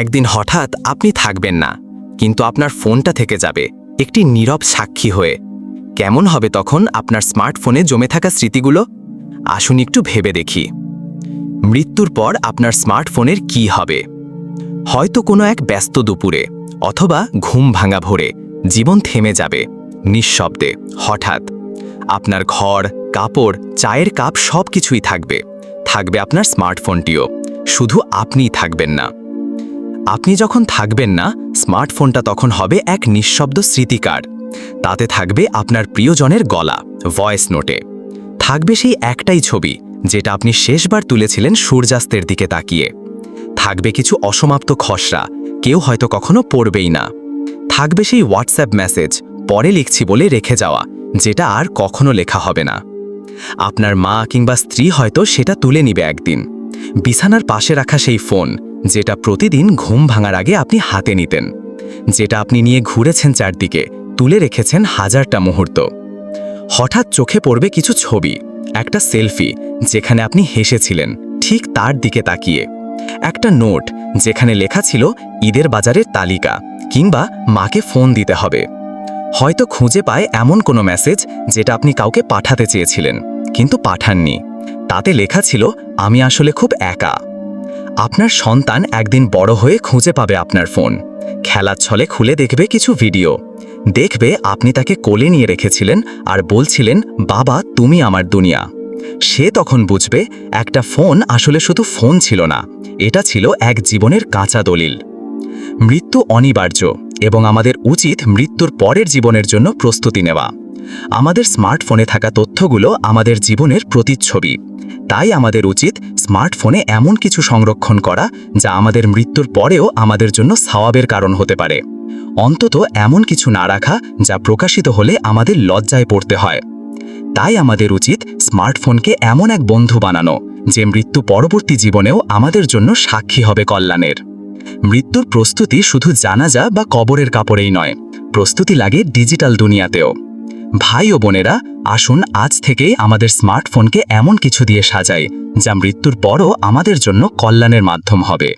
একদিন হঠাৎ আপনি থাকবেন না, কিন্তু আপনার ফোনটা থেকে যাবে, একটি নীরব সাক্ষী হয়ে। কেমন হবে তখন আপনার স্মার্টফোনে জমে থাকা স্মৃতিগুলো? আসুন একটু ভেবে দেখি। মৃত্যুর পর আপনার স্মার্টফোনের কি হবে? হয়তো কোনো এক ব্যস্ত দুপুরে, অথবা ঘুম ভাঙা ভোরে, জীবন থেমে যাবে, নিঃশব্দে, হঠাৎ। আপনার ঘর, কাপড়, চায়ের কাপ সব কিছুই থাকবে থাকবে আপনার স্মার্টফোনটিও, শুধু আপনিই থাকবেন না। আপনি যখন থাকবেন না, স্মার্টফোনটা তখন হবে এক নিঃশব্দ স্মৃতিকার। তাতে থাকবে আপনার প্রিয়জনের গলা, ভয়েস নোটে। থাকবে সেই একটাই ছবি, যেটা আপনি শেষবার তুলেছিলেন সূর্যাস্তের দিকে তাকিয়ে। থাকবে কিছু অসমাপ্ত খসড়া, কেউ হয়তো কখনো পড়বেই না। থাকবে সেই হোয়াটসঅ্যাপ মেসেজ পরে লিখছি বলে রেখে যাওয়া, যেটা আর কখনো লেখা হবে না। আপনার মা কিংবা স্ত্রী হয়তো সেটা তুলে নিবে একদিন। বিছানার পাশে রাখা সেই ফোন যেটা প্রতিদিন ঘুম ভাঙার আগে আপনি হাতে নিতেন, যেটা আপনি নিয়ে ঘুরেছেন চারদিকে, তুলে রেখেছেন হাজারটা মুহূর্ত। হঠাৎ চোখে পড়বে কিছু ছবি, একটা সেলফি, যেখানে আপনি হেসেছিলেন, ঠিক তার দিকে তাকিয়ে। একটা নোট, যেখানে লেখা ছিল, ঈদের বাজারের তালিকা কিংবা, মাকে ফোন দিতে হবে হয়তো খুঁজে পায় এমন কোনো মেসেজ, যেটা আপনি কাউকে পাঠাতে চেয়েছিলেন, কিন্তু পাঠাননি। তাতে লেখা ছিল, আমি আসলে খুব একা আপনার সন্তান একদিন বড় হয়ে খুঁজে পাবে আপনার ফোন। খেলার ছলে খুলে দেখবে কিছু ভিডিও। দেখবে আপনি তাকে কোলে নিয়ে রেখেছিলেন আর বলছিলেন, বাবা, তুমি আমার দুনিয়া। সে তখন বুঝবে, একটা ফোন আসলে শুধু ফোন ছিল না, এটা ছিল এক জীবনের কাঁচা দলিল। মৃত্যু অনিবার্য এবং আমাদের উচিত মৃত্যুর পরের জীবনের জন্য প্রস্তুতি নেওয়া। আমাদের স্মার্টফোনে থাকা তথ্যগুলো আমাদের জীবনের প্রতিচ্ছবি। তাই আমাদের উচিত স্মার্টফোনে এমন কিছু সংরক্ষণ করা যা আমাদের মৃত্যুর পরেও আমাদের জন্য সাওয়াবের কারণ হতে পারে। অন্তত এমন কিছু না রাখা যা প্রকাশিত হলে আমাদের লজ্জায় পড়তে হয়। তাই আমাদের উচিত স্মার্টফোনকে এমন এক বন্ধু বানানো, যে মৃত্যু পরবর্তী জীবনেও আমাদের জন্য সাক্ষী হবে কল্যাণের। মৃত্যুর প্রস্তুতি শুধু জানাজা বা কবরের কাপড়েই নয়, প্রস্তুতি লাগে ডিজিটাল দুনিয়াতেও। ভাই ও বোনেরা, আসুন আজ থেকে আমাদের স্মার্টফোনকে এমন কিছু দিয়ে সাজাই, যা মৃত্যুর পরও আমাদের জন্য কল্যাণের মাধ্যম হবে।